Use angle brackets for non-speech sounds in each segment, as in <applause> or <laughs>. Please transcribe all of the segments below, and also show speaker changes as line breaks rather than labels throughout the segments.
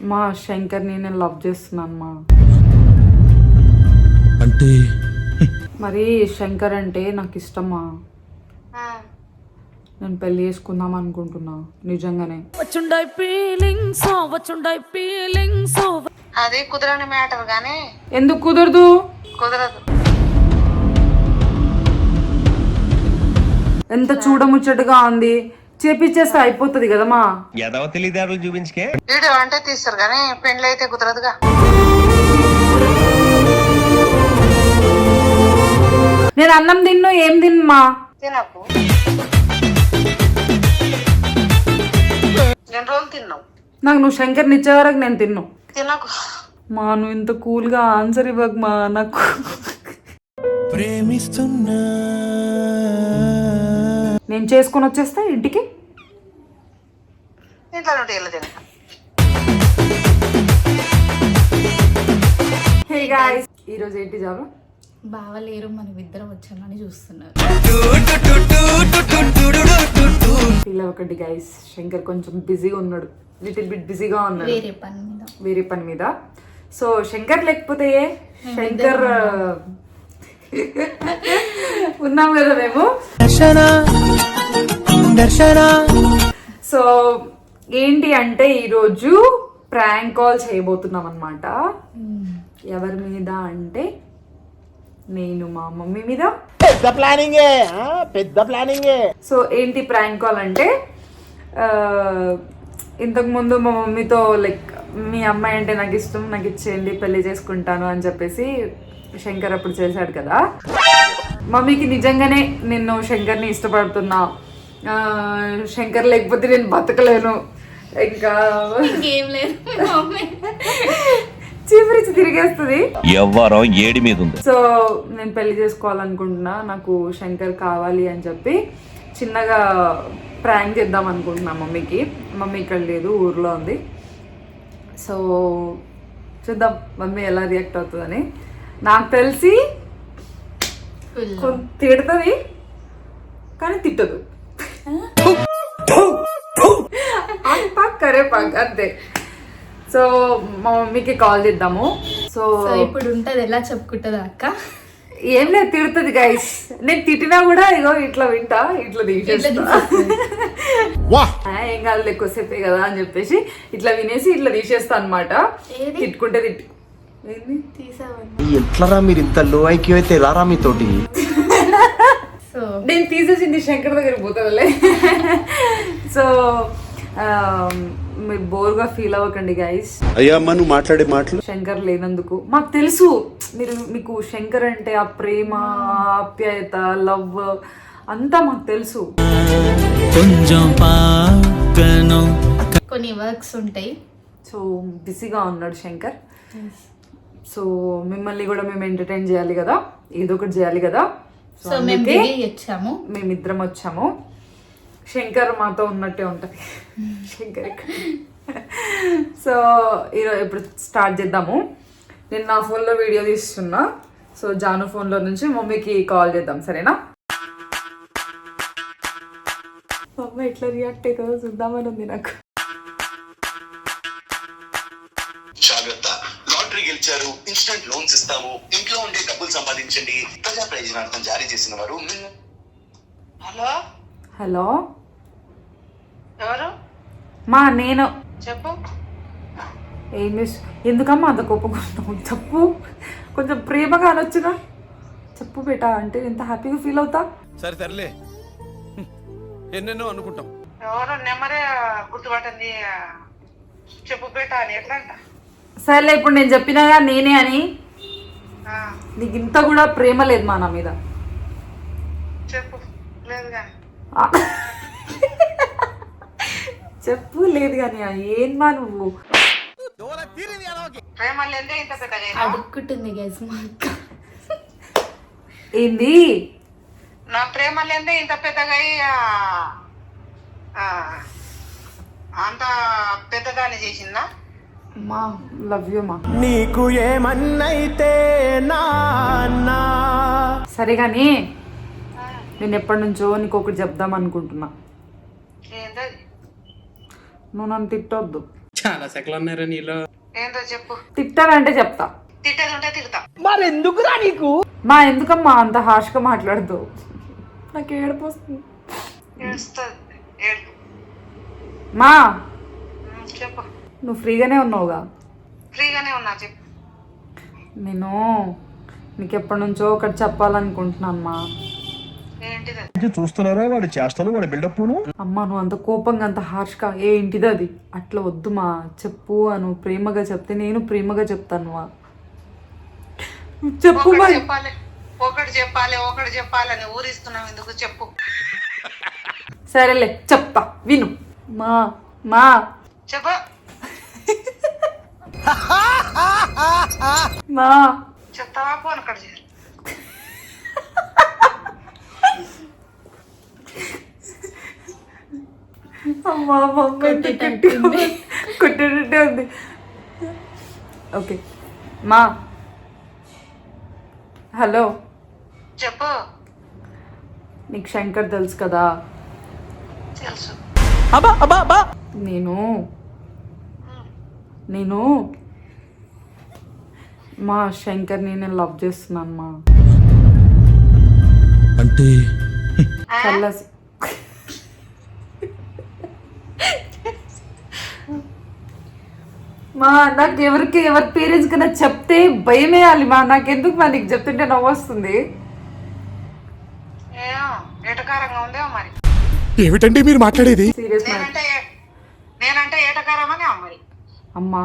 మా శంకర్ని నేను లవ్ చేస్తున్నాను మా.
అంటే?
మరి శంకర్ అంటే నాకు ఇష్టమా? నేను పెళ్ళి చేసుకుందాం అనుకుంటున్నా నిజంగానే.
వచ్చుండై ఫీలింగ్స్ వచ్చుండై ఫీలింగ్స్
అది కుదరని మ్యాటర్ కానీ
ఎందుకు కుదరదు?
కుదరదు.
ఎంత చూడముచ్చటగా ఉంది. చేపిచ్చేస్తే అయిపోతుంది కదా మా
ఎదవ తెలివితేటలు చూపించుకే.
వీడియో అంటే తీస్తారు కానీ పెండ్లి అయితే కుదరదుగా.
నేను అన్నం తిన్ను ఏం తిన్నమా
తినకు. రెండు రోజులు తిన్నావు
నాకు నువ్వు శంకర్ని ఇచ్చే వరకు నేను తిన్ను.
తినకు.
మా నువ్వు ఇంత కూల్గా ఆన్సర్ ఇవ్వకు మా నాకు.
ప్రేమిస్తున్నా.
నేను చేసుకొని వచ్చేస్తా ఇంటికి. హే గాయ్స్ ఈరోజు ఏంటి జాబ్?
బావలేరు మనం ఇద్దరం వచ్చామని చూస్తున్నారు.
ఫీల్ అవ్వకండి గైస్ శంకర్ కొంచెం బిజీగా ఉన్నాడు. లిటిల్ బిట్ బిజీగా ఉన్నాడు.
వేరే పని మీద.
వేరే పని మీద. సో శంకర్ లేకపోతే ఏ? శంకర్ <laughs> ఉన్నాం. కదా మేము.
దర్శన
సో ఏంటి అంటే ఈరోజు ప్రాంక్ కాల్ చేయబోతున్నాం అనమాట ఎవరి మీద అంటే నేను మా మమ్మీ మీద.
పెద్ద ప్లానింగే? పెద్ద ప్లానింగే.
సో ఏంటి ప్రాంక్ కాల్ అంటే ఆ, ఇంతకుముందు మా మమ్మీతో లైక్ మీ అమ్మాయి అంటే నాకు ఇష్టం నాకు ఇచ్చేయండి పెళ్ళి చేసుకుంటాను అని చెప్పేసి శంకర్ అప్పుడు చేశాడు కదా. మమ్మీకి నిజంగానే నేను శంకర్ని ఇష్టపడుతున్నా శంకర్ లేకపోతే నేను బతకలేను. ఇంకా
ఇంకేం లేదు
చీపురిచి తిరిగేస్తుంది.
ఎవ్వరం ఏడి మీద ఉంది.
సో నేను పెళ్ళి చేసుకోవాలనుకుంటున్నా నాకు శంకర్ కావాలి అని చెప్పి చిన్నగా ప్రాంక్ చేద్దాం అనుకుంటున్నా మమ్మీకి. మమ్మీ ఇక్కడ లేదు ఊర్లో ఉంది. సో చూద్దాం మమ్మీ ఎలా రియాక్ట్ అవుతుందని. నాకు తెలిసి కొం- తిడుతుంది కానీ తిట్టదు. కరే పాక్ అంతే సో మా మమ్మీకి కాల్ చేద్దాము. సో
ఇప్పుడు ఉంటది ఎలా చెప్పుకుంటది అక్క?
ఏం లేదు తిడుతుంది గైస్ నేను తిట్టినా కూడా ఇగో ఇట్లా వింటా ఇట్లా తీసేస్తా. ఏం కాదు ఎక్కువసేపే కదా అని చెప్పేసి ఇట్లా వినేసి ఇట్లా తీసేస్తా అనమాట? తిట్టుకుంటే తిట్టు.
ఎట్లరా మీరు ఇంత లో ఐక్యూ అయితే రారా మీతోటి?
సో.
నేను తీసేసింది శంకర్ దగ్గర పోతుందిలే సో మీరు బోర్గా ఫీల్ అవ్వకండి గైస్
అయ్యా నువ్వు మాట్లాడే మాటలు.
శంకర్ లేనందుకు. మాకు తెలుసు మీరు మీకు శంకర్ అంటే ఆ ప్రేమ ఆప్యాయత లవ్ అంతా మాకు తెలుసు.
కొంచెం
కొన్ని వర్క్స్ ఉంటాయి.
సో బిజీగా ఉన్నాడు శంకర్. సో మిమ్మల్ని కూడా మేము ఎంటర్టైన్ చేయాలి కదా. ఏదో ఒకటి చేయాలి కదా.
సో మేము వచ్చాము.
మేమిద్దరం వచ్చాము. శంకర్ మాతో ఉన్నట్టే ఉంటుంది. శంకర్ ఇక్కడ సో ఈరోజు ఇప్పుడు స్టార్ట్ చేద్దాము. నేను నా ఫోన్లో వీడియో తీస్తున్నా. సో జాను ఫోన్లో నుంచి మమ్మీకి కాల్ చేద్దాం సరేనా? మమ్మ ఎట్లా రియాక్ట్ అవుతుందో చూద్దామని ఉంది నాకు.
గెలిచారు ఇన్స్టెంట్ లోన్స్ ఇస్తాము. ఇంట్లో ఉండే డబ్బులు సంపాదించండి. ప్రజా ప్రయోజనార్థం జారీ చేసిన వారు.
హలో?
హలో?
ఎవరు?
మా నేను.
చెప్పు.
ఏం ఎందుకమ్మా అంత కోపకుంటావు చెప్పు. కొంచెం ప్రేమగా అనొచ్చుగా. చెప్పు బేటా అంటే ఎంత హ్యాపీగా ఫీల్ అవుతా?
సరే సర్లే. ఎన్నెన్నో అనుకుంటాం.
ఎవరు? నెమ్మరే గుర్తుపట్టింది చెప్పు బేట అని ఎట్లా అంట?
సరేలే ఇప్పుడు నేను చెప్పినాగా నేనే అని.
ఆ,
నీకు ఇంత కూడా ప్రేమ లేదు మా నా మీద.
చెప్పు లేదు కానీ
ఆ. <laughs> చెప్పు లేదు కానీ ఏం మా నువ్వు?
ప్రేమ లేదే ఇంత పెద్దగా అయినా?
అడుక్కుంటుంది గైస్ మా అక్క.
ఏంది?
నా ప్రేమ లేదే ఇంత పెద్దగా అయ్యి, అంత పెద్దదాన్ని చేసిందా?
మా లవ్ యూ మా.
నీకు ఏమన్నైతే నాన్నా?
సరే కానీ నేను ఎప్పటి నుంచో నీకు ఒకటి చెప్దాం అనుకుంటున్నా. నువ్వు నన్ను తిట్టొద్దు.
చాలా సెకలు ఉన్నారా నీలో.
ఏందో చెప్పు.
తిట్టానంటే చెప్తా.
తిట్టేది ఉంటే తిడతా
మా ఎందుకమ్మా అంత హార్ష్గా మాట్లాడుతూ నాకు ఏడుపు వస్తుంది. మా.
చెప్పు.
నువ్వు ఫ్రీగానే ఉన్నావుగా?
ఫ్రీగానే ఉన్నా చెప్పు.
నేను నీకు ఎప్పటి నుంచో ఒకటి చెప్పాలనుకుంటున్నాను మా
ఏంటిది అది?
చూస్తున్నారా? వాడి చేష్టలు వాడి బిల్డప్
అమ్మ నువ్వు అంత కోపంగా అంత హార్ష్గా ఏంటిది అది? అట్లా వద్దు మా చెప్పు అను ప్రేమగా చెప్తే నేను ప్రేమగా చెప్తాను మా చెప్పు
ఒకటి
మరి.
చెప్పాలి ఒకటి చెప్పాలి ఒకటి చెప్పాలి అని ఊరిస్తున్నావు ఎందుకు? చెప్పు.
సరేలే చెప్తా విను. మా మా.
చెప్పు.
మా.
చెప్తావా? ఫోన్ కట్ చేయాలి
అమ్మా మమ్మీ. కొట్టేటట్టే ఉంది. ఓకే. మా. హలో.
చెప్పు.
నీకు శంకర్ తెలుసు కదా?
తెలుసు.
నేను నేను మా శంకర్ని నేను లవ్ చేస్తున్నాను మా.
అంటే?
చల్లసి మా నాకు ఎవరికి ఎవరి పేరెంట్స్ కన్నా చెప్తే భయమేయాలి మా. నాకెందుకు మా నీకు చెప్తుంటే నవ్వు వస్తుంది.
ఏమిటండి మీరు మాట్లాడేది?
సీరియస్
నేనంటే ఏటకారమనే మరి.
అమ్మా.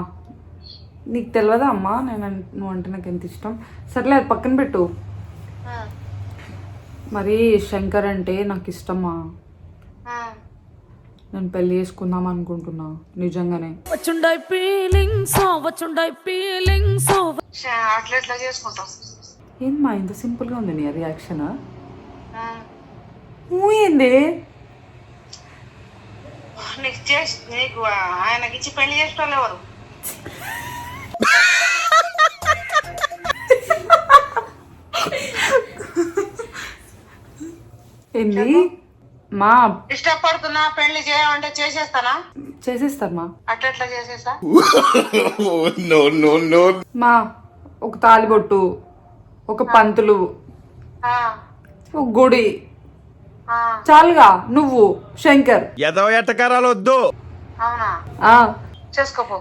నీకు తెలియదా అమ్మా? నేను నువ్వు అంటే నాకు ఎంత ఇష్టం? సర్లే అది పక్కన పెట్టు. మరి శంకర్ అంటే నాకు ఇష్టమా. నేను పెళ్ళి చేసుకుందాం అనుకుంటున్నా నిజంగానే.
వచ్చుండై ఫీలింగ్స్ వచ్చుండై ఫీలింగ్స్
అట్లా ఎట్లా చేసుకుంటాం?
ఏంది మా ఇంత సింపుల్గా ఉంది నీ రియాక్షన్. ఊ ఏంది?
నీకు చేసి నీకు ఆయనకి ఇచ్చి పెళ్ళి చేసుకోవాలి ఎవరు?
ఏంది? మా
ఇష్టపడుతున్నా పెళ్ళి చేయమంటే చేసేస్తానా?
చేసేస్తారు మా
అట్లా చేసేస్తా?
నో నో నో
మా ఒక తాలిబొట్టు ఒక పంతులు
ఆ,
ఒక గుడి. చాలుగా నువ్వు శంకర్.
ఎదవ ఎట్టకారాలు వద్దు.
అవునా?
ఆ.
చేసుకోపో.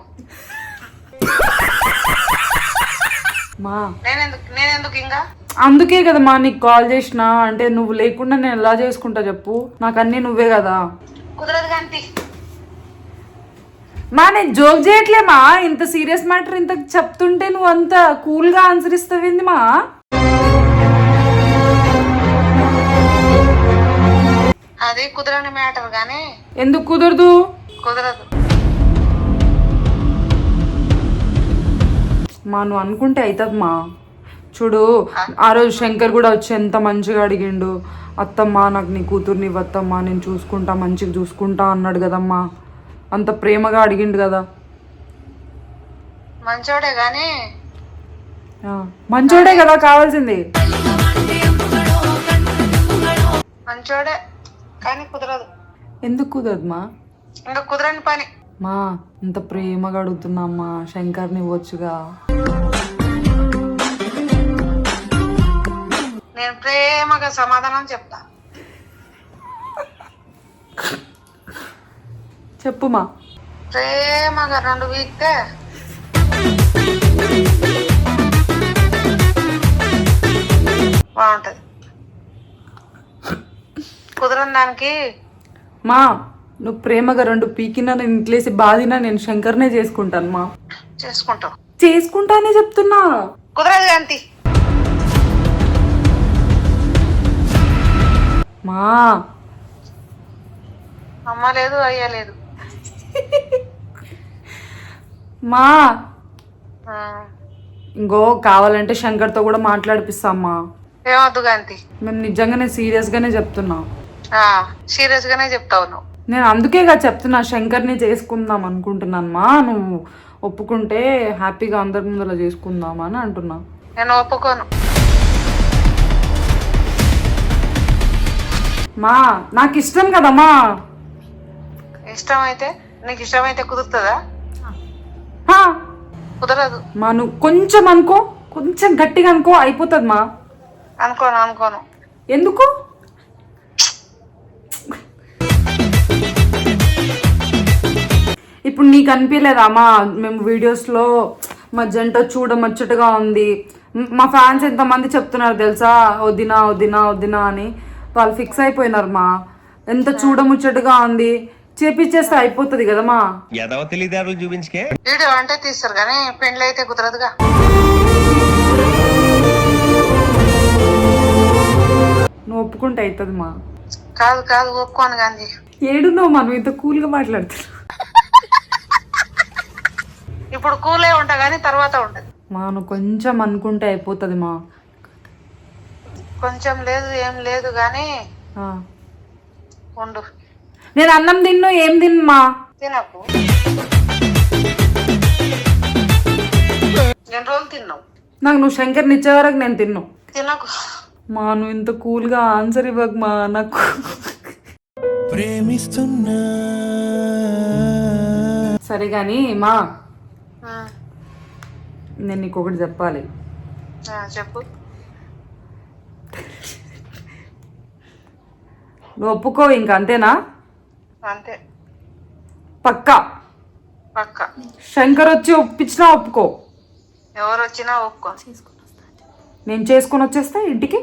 మా.
నేనెందుకు నేనెందుకు ఇంకా?
అందుకే కదా మా నీకు కాల్ చేసిన అంటే నువ్వు లేకుండా నేను ఎలా చేసుకుంటా చెప్పు. నాకు అన్నీ నువ్వే కదా.
కుదరదు కాంతి
మా నేను జోక్ చేయట్లే మా. ఇంత సీరియస్ మ్యాటర్ ఇంత చెప్తుంటే నువ్వు అంత కూల్గా ఆన్సర్ ఇస్తావేంది మా?
అది కుదరని మ్యాటర్ కానీ
ఎందుకు కుదరదు?
కుదరదు.
మా నువ్వు అనుకుంటే అవుతుంది మా చూడు ఆ రోజు శంకర్ కూడా వచ్చి ఎంత మంచిగా అడిగిండు. అత్తమ్మా నాకు నీ కూతుర్ని ఇవ్వత్తమ్మా నేను చూసుకుంటా మంచిగా చూసుకుంటా అన్నాడు కదమ్మా. అంత ప్రేమగా అడిగిండు కదా.
మంచోడే కానీ
మంచోడే కదా కావాల్సింది.
మంచోడే. కానీ కుదరదు.
ఎందుకు కుదరదు మా?
ఇంకా కుదరని పని.
మా ఇంత ప్రేమగా అడుగుతున్నా అమ్మా శంకర్ని ఇవ్వచ్చుగా.
నేను ప్రేమగా సమాధానం చెప్తా.
చెప్పు మా.
ప్రేమగా రెండు వీక్తే బాగుంటది. కుదరని దానికి
మా నువ్వు ప్రేమగా రెండు పీకినా నేను ఇంట్లేసి బాధినా నేను శంకర్నే చేసుకుంటాను మా.
చేసుకుంటావు.
చేసుకుంటానే చెప్తున్నా.
కుదరదు కాంతి.
మా.
అమ్మ లేదు అయ్యా లేదు.
మా.
ఆ,
ఇంకో కావాలంటే శంకర్తో కూడా మాట్లాడిపిస్తామ్మా
ఏమొద్దు కాంతి.
మేము నిజంగానే సీరియస్గానే చెప్తున్నా.
సీరియస్ గానే చెప్తావు నువ్వు.
నేను అందుకేగా చెప్తున్నా శంకర్ని చేసుకుందాం అనుకుంటున్నాను. మా నువ్వు ఒప్పుకుంటే హ్యాపీగా అందరి ముందర చేసుకుందాం అని అంటున్నా.
నేను ఒప్పుకోను.
మా నాకు ఇష్టం కదమ్మా
ఇష్టమైతే నీకు ఇష్టమైతే కుదురుతుందా?
హా,
కుదరదు.
మా నువ్వు కొంచెం అనుకో కొంచెం గట్టిగా అనుకో అయిపోతుంది మా.
అనుకోను అనుకోను.
ఎందుకు? ఇప్పుడు నీకు అనిపించలేదా అమ్మా మేము వీడియోస్లో మా జంట చూడముచ్చటగా ఉంది. మ్, ఫ్యాన్స్ ఎంతమంది చెప్తున్నారు తెలుసా? వదినా వదినా వదినా అని. వాళ్ళు ఫిక్స్ అయిపోయినారు మా. ఎంత చూడముచ్చటగా ఉంది. చేపించేస్తే అయిపోతుంది కదా మా.
ఎదవ చూపించుకే.
వీడియో అంటే తీస్తారు కానీ పెండ్లి అయితే కుదరదుగా.
నువ్వు ఒప్పుకుంటే అవుతుంది మా.
కాదు కాదు ఒప్పుకోను గాంధీ.
ఏడున్నావు మా? నువ్వు ఇంత కూల్గా మాట్లాడుతున్నావు.
ఇప్పుడు కూలే ఉంటా కానీ తర్వాత ఉండదు
మా నువ్వు కొంచెం అనుకుంటే అయిపోతుంది మా.
కొంచెం లేదు ఏం లేదు కానీ
ఆ.
ఉండు.
నేను అన్నం తిన్ను ఏం తిన్నమా
తినకు. ఎన్ని రోజులు తిన్నావు?
నాకు నువ్వు శంకర్ని ఇచ్చే వరకు నేను తిన్ను.
తినకు.
మా నువ్వు ఇంత కూల్గా ఆన్సర్ ఇవ్వకు మా నాకు.
ప్రేమిస్తున్నా.
సరే కానీ మా నేను నీకు ఒకటి చెప్పాలి.
చెప్పు.
నువ్వు ఒప్పుకో ఇంక అంతేనా?
అంతే.
పక్కా?
పక్క.
శంకర్ వచ్చి ఒప్పించినా ఒప్పుకో.
ఎవరు వచ్చినా ఒప్పుకో.
నేను చేసుకొని వచ్చేస్తా ఇంటికి?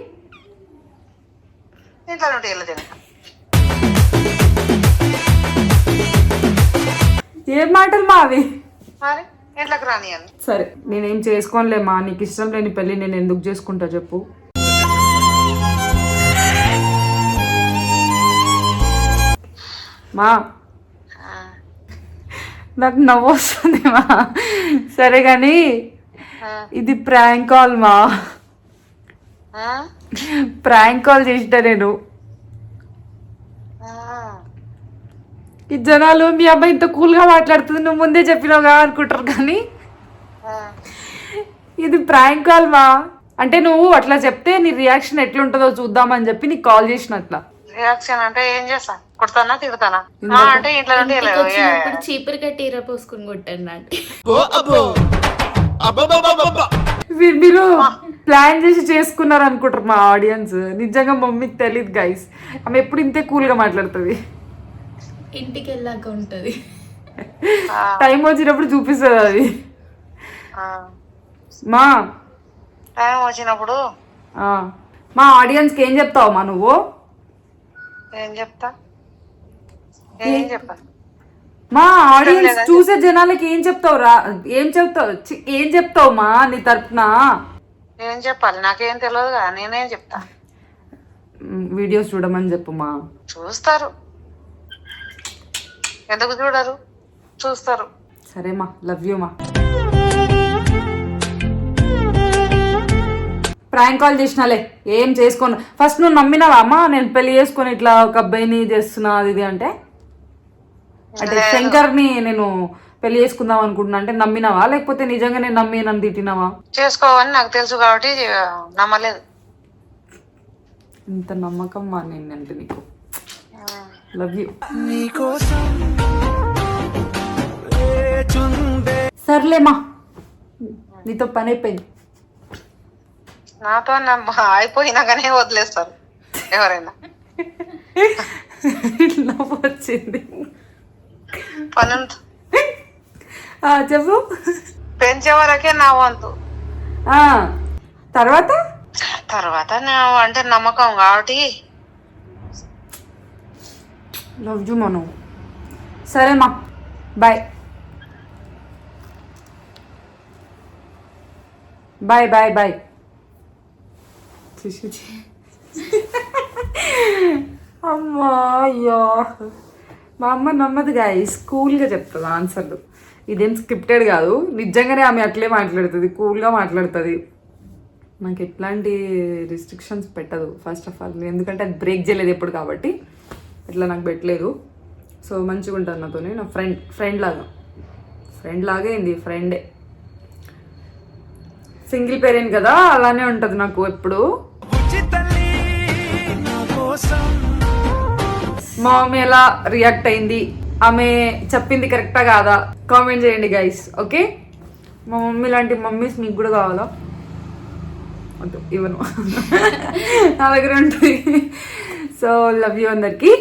ఏం మాటలు మా అవి సరే నేనేం చేసుకోనులే మా నీకు ఇష్టం లేని పెళ్ళి నేను ఎందుకు చేసుకుంటా చెప్పు. మా నాకు నవ్వు వస్తుంది మా. సరే కానీ ఇది ప్రాంక్ కాల్ మా? ప్రాంక్ కాల్ చేసిన నేను
ఆ.
ఈ జనాలు మీ అమ్మాయి ఇంత కూల్గా మాట్లాడుతుంది నువ్వు ముందే చెప్పినావుగా అనుకుంటారు కానీ. ఇది ప్రాంక్ కాల్ మా. అంటే నువ్వు అట్లా చెప్తే నీ రియాక్షన్ ఎట్లుంటుందో చూద్దామని చెప్పి నీకు కాల్ చేసిన అట్లా
రియాక్షన్ అంటే ఏం చేస్తా? కొడతానా తిడతానా? ఆ, అంటే ఇంట్లో
చీపురు కట్టి ఇర పోసుకుని కొట్టండి
మీరు ప్లాన్ చేసి చేసుకున్నారు అనుకుంటారు మా ఆడియన్స్. నిజంగా మమ్మీకి తెలియదు గైస్ ఆమె ఎప్పుడు ఇంతే కూల్గా మాట్లాడుతుంది.
ఇంటికి వెళ్ళాక ఉంటది
టైం వచ్చినప్పుడు చూపిస్తుంది అది. మా.
టైం వచ్చినప్పుడు?
ఆ, మా ఆడియన్స్కి ఏం చెప్తావు మా నువ్వు?
ఏం చెప్తా? ఏం? చెప్పా?
మా ఆడియన్స్ చూసే జనాలకి ఏం చెప్తావు రా? ఏం చెప్తావు? ఏం చెప్తావు మా నీ తరపున?
ఏం చెప్పాలి? నాకేం తెలియదు కదా నేనేం చెప్తా?
వీడియోస్ చూడమని చెప్పు మా.
చూస్తారు. ఎందుకు చూడరు? చూస్తారు.
సరే మా లవ్ యూ మా. ప్రాంక్ కాల్ చేసినాలే ఏం చేసుకోను. ఫస్ట్ నువ్వు నమ్మినావా? అమ్మా నేను పెళ్ళి చేసుకొని ఇట్లా ఒక అబ్బాయిని చేస్తున్నా అది ఇది అంటే? అంటే శంకర్ని నేను పెళ్ళి చేసుకుందాం అనుకుంటున్నా అంటే నమ్మినావా? లేకపోతే నిజంగా నేను నమ్మి నన్ను తిట్టినావా?
చేసుకోవని నాకు తెలుసు కాబట్టి నమ్మలేదు.
ఇంత నమ్మకం మా నేను అంటే నీకు లవ్ యూ సర్లేమా నీతో పని అయిపోయింది
నాతో నమ్మ అయిపోయినాకనే వదిలేస్తారు ఎవరైనా.
లవ్ వచ్చింది
పని
చెప్పు.
పెంచే వరకే నా వంతు.
ఆ, తర్వాత?
తర్వాత నా అంటే నమ్మకం కాబట్టి.
లవ్ యూ మను సరేమ్మా బాయ్ బాయ్ బాయ్ బాయ్. అమ్మా అయ్యో. మా అమ్మ నమ్మదు గాయస్ కూల్గా చెప్తుంది ఆన్సర్లు ఇదేం స్క్రిప్టెడ్ కాదు. నిజంగానే ఆమె అట్లే మాట్లాడుతుంది కూల్గా మాట్లాడుతుంది. నాకు ఎట్లాంటి రిస్ట్రిక్షన్స్ పెట్టదు ఫస్ట్ ఆఫ్ ఆల్ ఎందుకంటే అది బ్రేక్ చేయలేదు ఎప్పుడు కాబట్టి. ఇట్లా నాకు పెట్టలేదు. సో మంచిగా ఉంటుంది నాతోనే. నా ఫ్రెండ్ ఫ్రెండ్ లాగా. ఫ్రెండ్ లాగే ఏంది ఫ్రెండే సింగిల్ పేరెంట్ కదా అలానే ఉంటుంది నాకు ఎప్పుడు. మా మమ్మీ ఎలా రియాక్ట్ అయింది? ఆమె చెప్పింది కరెక్టా కాదా? కామెంట్ చేయండి గైస్ ఓకే మా మమ్మీ లాంటి మమ్మీస్ మీకు కూడా కావాలా? ఇవ్వను. <laughs> నా దగ్గర ఉంటుంది. సో లవ్ యూ అందరికి.